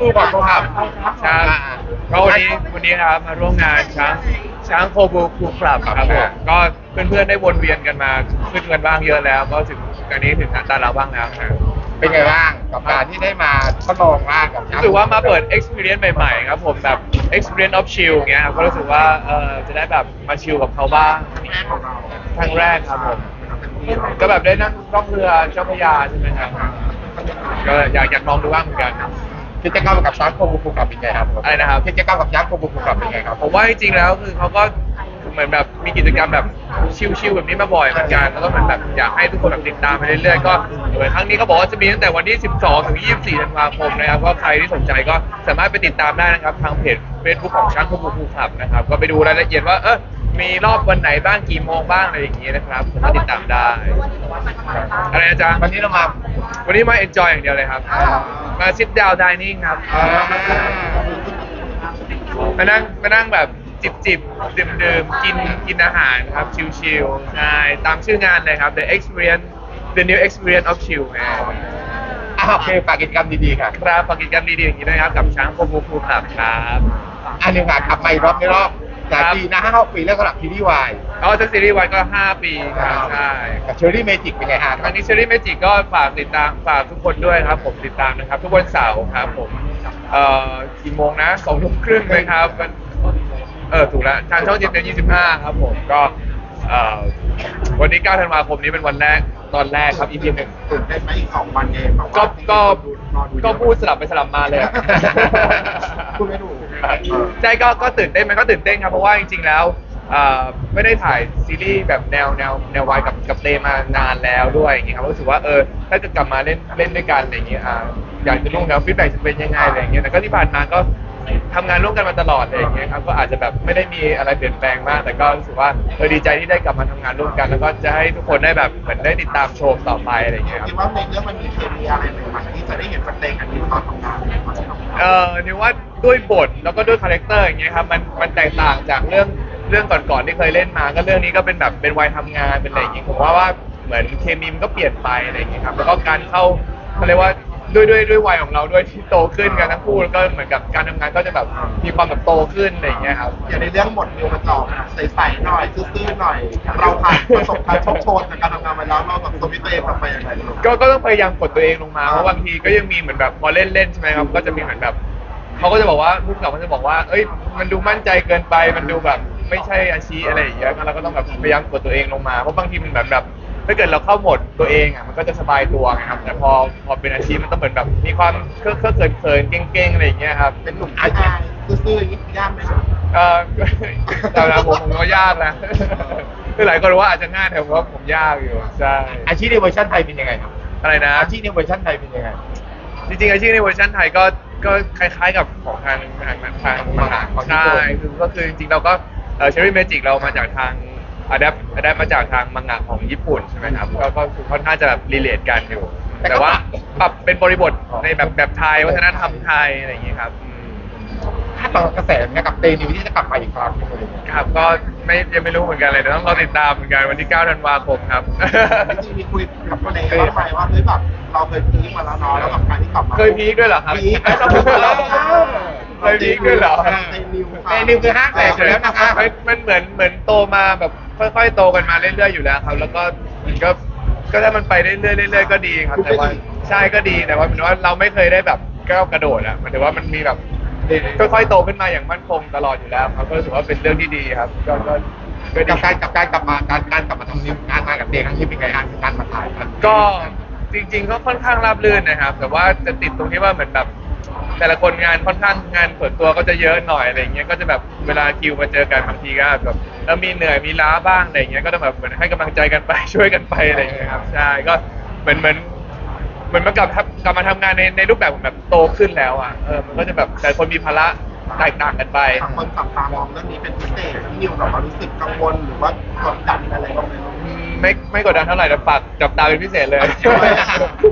บูก่อนครับช้างก็วันนี้วันนี้นะครับมาร่วมงานช้างช้างโคบูคูคลับครับผมก็เพื่อนๆได้วนเวียนกันมาขึ้นกันบ้างเยอะแล้ว ก็ถึงอันนี้ถึงตาเราบ้างแล้วครับเป็นไงบ้างกับการที่ได้มาทดลองร่างกับรู้สึกว่ามาเปิด experience ใหม่ๆครับผมแบบ experience of chill เงี้ยครับก็รู้สึกว่าเออจะได้แบบมาชิลกับเขาบ้างแรกของเราครั้งแรกครับผมก็แบบได้นั่งล่องเรือเจ้าพระยาใช่ไหมครับก็อยากอยากลองดูบ้างเหมือนกัน กิจกรรมกับช้างโคบูคูกลับเป็นไงครับอะไรนะครับ กิจกรรมกับช้างโคบูคูกลับเป็นไงครับ ผมว่าจริงๆแล้วคือเขาก็เหมือนแบบมีกิจกรรมแบบชิลๆแบบนี้มาบ่อยเหมือนกันแล้วก็เหมือนแบบอยากให้ทุกคนแบบติดตามไปเรื่อยๆก็เหมือนครั้งนี้เขาบอกว่าจะมีตั้งแต่วันที่ 12 ถึง 24 ธันวาคมนะครับก็ใครที่สนใจก็สามารถไปติดตามได้นะครับ ทางเพจ Facebook ของช้างคุบูคูขับนะครับก็ไปดูรายละเอียดว่าเออ มีรอบวันไหนบ้างกี่โมงบ้างอะไรอย่างนี้นะครับสามารถติดตามได้อะไรนะจ๊ะวันนี้เรามา วันนี้มา enjoy อย่างเดียวเลยครับ มา sit down dining ครับอ่ามานั่งมานั่งแบบจิบจิบดื่มดื่มกินกินอาหารครับชิลๆใช่ตามชื่องานเลยครับ the experience the new experience of chill ไงอะโอเคฝากกิจกรรมดีๆค่ะครับฝากกิจกรรมดีๆอย่างนี้นะครับกับช้างโคบูคูครับครับอันหนึ่งค่ะกลับมาอีกรอบในรอบ จากครับปีนะห้าปีแล้วสำหรับทีวีวายก็ถ้าซีรีส์วันก็ 5 ปีครับใช่กับเชอรี่เมจิกเป็นไงฮะครั้งนี้เชอรี่เมจิกก็ฝากติดตามฝากทุกคนด้วยครับ ผมติดตามนะครับ ทุกวันเสาร์ครับผมเอ่อกี่โมงนะสองทุ่มครึ่งนะครับมันเออถูกแล้วทางช่องจีเอ็มยี่สิบห้าครับผมก็เอ่อวันนี้9ธันวาคมนี้เป็นวันแรกตอนแรกครับ EP หนึ่ง ตื่นเต้นไหมอีกสองวันเองแบบว่าก็ก็รอดูก็พูดสลับไปสลับมาเลยอะ พูดไม่ถูก ใช่ก็ก็ตื่นเต้นมันก็ตื่นเต้นครับเพราะว่าจริงๆแล้วเอ่อไม่ได้ถ่ายซีรีส์แบบแนวแนวแนววายกับกับเตมานานแล้วด้วยอย่างเงี้ยครับรู้สึกว่าเออถ้าจะกลับมาเล่นเล่นด้วยกันอะไรอย่างเงี้ยอ่าอยากจะรู้แล้วฟีดแบ็จะเป็นยังไงอะไรอย่างเงี้ยแต่ก็ที่ผ่านมาก็ทำงานร่วมกันมาตลอดอะไรอย่างเงี้ยครับก็อาจจะแบบไม่ได้มีอะไรเปลี่ยนแปลงมาก แต่ก็รู้สึกว่าเออดีใจที่ได้กลับมาทำงานร่วมกัน แล้วก็จะให้ทุกคนได้แบบเหมือนได้ติดตามโชว์ต่อไปอะไรอย่างเงี้ยครับ คิดว่าในเรื่องมันมีเคมีอะไรใหม่ๆที่จะได้เห็นสเต็งอันนี้ตอนทำงานเอ่อนิวว่า ด้วยบทแล้วก็ด้วยคาแรคเตอร์อย่างเงี้ยครับมันมันแตกต่างจากเรื่องเรื่องก่อนๆที่เคยเล่นมา ก็เรื่องนี้ก็เป็นแบบเป็นวัยทำงานเป็นอะไรอย่างเงี้ยผมว่าว่าเหมือนเคมีมันก็เปลี่ยนไปอะไรอย่างเงี้ยครับแล้วก็การเข้าเขาเรียกว่าด้วยด้วยด้วยวัยของเราด้วยที่โตขึ้นกันทั้งคู่แล้วก็เหมือนกับการทำงานก็จะแบบมีความแบบโตขึ้นอะไรอย่างเงี้ยครับ อย่างในเรื่องหมดมิวมาจอกใสๆหน่อยซื่อๆหน่อย เราผ่านประสบการณ์โชคโชนจากการทำงานมาแล้วเราแบบสวิตตัวเองกลับไปยังไงลูก ก็ก็ต้องพยายามกดตัวเองลงมาเพราะบางทีก็ยังมีเหมือนแบบพอเล่นเล่นใช่ไหมครับก็จะมีเหมือนแบบ เขาก็จะบอกว่าผู้กำกับเขาจะบอกว่า เอ้ย มันดูมั่นใจเกินไป มันดูแบบไม่ใช่อาชีพอะไรอย่างเงี้ยเราก็ต้องแบบพยายามกดตัวเองลงมา เพราะบางทีมันแบบแบบถ้าเกิดเราเข้าโหมดตัวเองอะ มันก็จะสบายตัวไงครับ แต่พอพอเป็นอาชีพมันต้องเหมือนแบบ มีความเคอะเคอะเขินเขินๆเก่งๆอะไรอย่างเงี้ยครับ เป็นหนุ่มอายๆซื่อๆอย่างนี้ยากไหมลูกเออแต่ละผมผมก็ยากนะ คือหลายคนรู้ว่าอาจจะง่ายแต่ผมว่าผมยากอยู่ ใช่ อาชีพในเวอร์ชันไทยเป็นยังไงครับอะไรนะ อาชีพในเวอร์ชันไทยเป็นยังไง จริงๆอาชีพในเวอร์ชันไทยก็ ก็คล้ายๆกับของทางทางทางมหาของญี่ใช่ปุ่นคือก็คือจริงๆเราก็เอ่อเชอรี่เมจิกเรามาจากทางอะดัปอะดัปมาจากทางมังงะของญี่ปุ่นใช่ไหมครับก็ก็คือค่อนข้างจะแบบรีเลทกันอยู่ แต่ว่าปรับเป็นบริบทในแบบแบบไทยวัฒนธรรมไทยอะไรอย่างเงี้ยครับอืมถ้าต่อกระแสเนี่ยกับเตนิวที่จะกลับมาอีกครั้งหนึ่งเลยครับก็ไม่ยังไม่รู้เหมือนกันเลยเดี๋ยวต้องรอติดตามเหมือนกันวันที่ 9 ธันวาคมครับจริงๆมีคุยกับคนในบ้างไหมว่าเฮ้ยแบบเราเคยพีคมาแล้วเนาะแล้วกับการที่กลับมา เคยพีคด้วยเหรอครับพีคไหมเราเคยพีคด้วยเหรอเตนิวเตนิวคือห้างแตกอยู่แล้วนะคะมันมันเหมือนเหมือนโตมาแบบค่อย ๆ โตกันมาเรื่อยๆอยู่แล้วครับแล้วก็มันก็ก็ถ้ามันไปเรื่อยๆเรื่อยๆก็ดีครับ แต่ว่าใช่ก็ดีแต่ว่าหมายถึงว่าเราไม่เคยได้แบบก้าวกระโดดอะหมันถือว่ามันมีแบบค่อยๆโตขึ้นมาอย่างมั่นคงตลอดอยู่แล้วครับก็รู้สึกว่าเป็นเรื่องที่ดีครับก็ก็ก็ดีกับการกับการกลับมาการการกลับมาทำนิวงานมากับเตครั้งที่เป็นไงฮะการมาถ่ายกันก็ จริง ๆ ก็ค่อนข้างราบรื่นนะครับ แต่ว่าจะติดตรงที่ว่าเหมือนแบบ แต่ละคนงานค่อนข้างงานส่วนตัวก็จะเยอะหน่อยอะไรเงี้ยก็จะแบบเวลาคิวมาเจอกันบางทีก็แบบแล้วมีเหนื่อยมีล้าบ้างอะไรเงี้ยก็ต้องแบบเหมือนให้กำลังใจกันไปช่วยกันไปอะไรเงี้ยครับใช่ก็เหมือนเหมือนเหมือนมากลับทำกลับมาทำงานในในรูปแบบแบบโตขึ้นแล้วอะเออมันก็จะแบบแต่ละคนมีภาระแตกต่างกันไป ต่างคนจับตามองเรื่องนี้เป็นพิเศษที่นิวแบบว่ารู้สึกกังวลหรือว่ากดดันอะไรบ้างไหมลูกอืม ไม่ไม่กดดันเท่าไหร่แต่ฝากจับตาเป็นพิเศษเลยทำไมอะ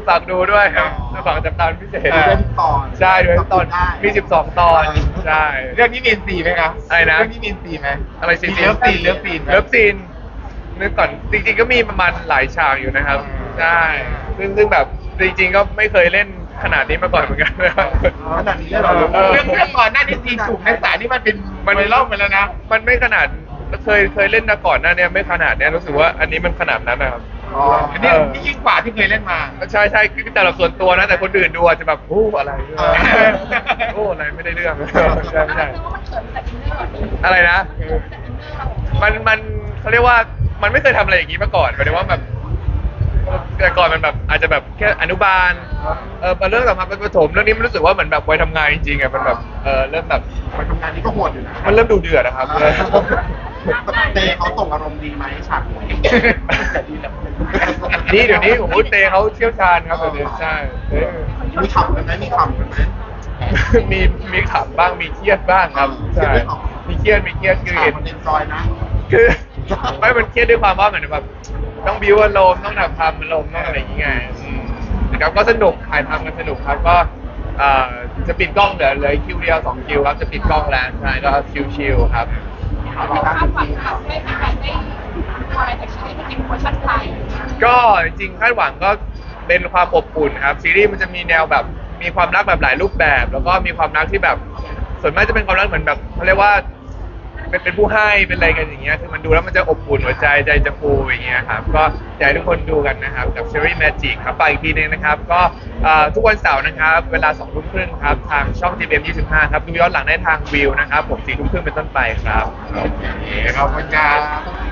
ฝากดูด้วยครับฝากจับตาเป็นพิเศษเรื่องตอนใช่ด้วยตอนได้มี 12 ตอนใช่เรื่องนี้มีซีไหมครับอะไรนะเรื่องนี้มีซีไหมอะไรซีนมีเลิฟซีนเลิฟซีนไหมเลิฟซีนนึกก่อนจริงๆก็มีประมาณหลายฉากอยู่นะครับอืมใช่ซึ่งซึ่งแบบจริงๆก็ไม่เคยเล่นขนาดนี้มาก่อนเหมือนกันนะครับขนาดนี้เลยเหรอเออเรื่องเรื่องก่อนหน้านี้ซีนจูบในสระนี่มันเป็นมันไวรัลไปแล้วนะ มันไม่ขนาด เคยเคยเล่นมาก่อนหน้าเนี้ไม่ขนาดเนี้ยรู้สึกว่าอันนี้มันขนาดนั้นนะครับ อ๋ออันนี้นี่ยิ่งกว่าที่เคยเล่นมา ใช่ใช่คือแต่ละส่วนตัวนะแต่คนอื่นดูอาจจะแบบโอ้อะไรเนี่ยเออโอ้อะไรไม่ได้เรื่องใช่ไม่ใช่ว่ามันเขินจากอินเนอร์ก่อนอะไรนะจากอินเนอร์เรามันมันเขาเรียกว่ามันไม่เคยทำอะไรอย่างนี้มาก่อนหมายถึงว่าแบบแต่ก่อนมันแบบอาจจะแบบแค่อนุบาล เออมาเรื่องต่อมาเป็นประถมเรื่องนี้มันรู้สึกว่าเหมือนแบบวัยทำงานจริงๆอะมันแบบเออเริ่มแบบ ไปทำงานนี้ก็โหดอยู่นะ มันเริ่มดูเดือดนะครับ เตเขาส่งอารมณ์ดีไหมฉากนี้นี่เดี๋ยวนี้โอ้โหเตเขาเชี่ยวชาญครับเดี๋ยวนี้ใช่เออมีขำกันไหมมีขำกันไหมมีมีขำบ้างมีเครียดบ้างครับใช่มีเครียดมีเครียดคือฉากเห็นมันเอนจอยนะคือไม่มันเครียดด้วยความว่าเหมือนแบบต้องบิวอารมณ์ต้องทำทำอารมณ์ต้องอะไรอย่างเงี้ยอืมนะครับก็สนุกถ่ายทำกันสนุกครับก็เอ่อจะปิดกล้องเหลือเหลยคิวเดียวสองคิวครับจะปิดกล้องแล้วใช่ก็ชิลๆครับเรา คาดหวังค่ะให้แฟนได้ดูอะไรจากชีวิตที่เป็นเวอร์ชันไทยก็จริงคาดหวังก็เป็นความอบอุ่นครับซีรีส์มันจะมีแนวแบบมีความรักแบบหลายรูปแบบ แล้วก็มีความรักที่แบบส่วนมากจะเป็นความรักเหมือนแบบเขาเรียกว่า เป็นเป็นผู้ให้เป็นอะไรกันอย่างเงี้ยคือมันดูแล้วมันจะอบอุ่นหัวใจใจจะฟูอย่างเงี้ยครับก็อยากให้ทุกคนดูกันนะครับกับ Cherry Magic ครับไปอีกทีนึงนะครับ ก็เอ่อทุกวันเสาร์นะครับ เวลา2ทุ่มครึ่งครับ ทางช่อง GBM 25 ครับดูย้อนหลังได้ทางวิวนะครับผมสี่ทุ่มครึ่งเป็นต้นไปครับโอเคขอบคุณครับ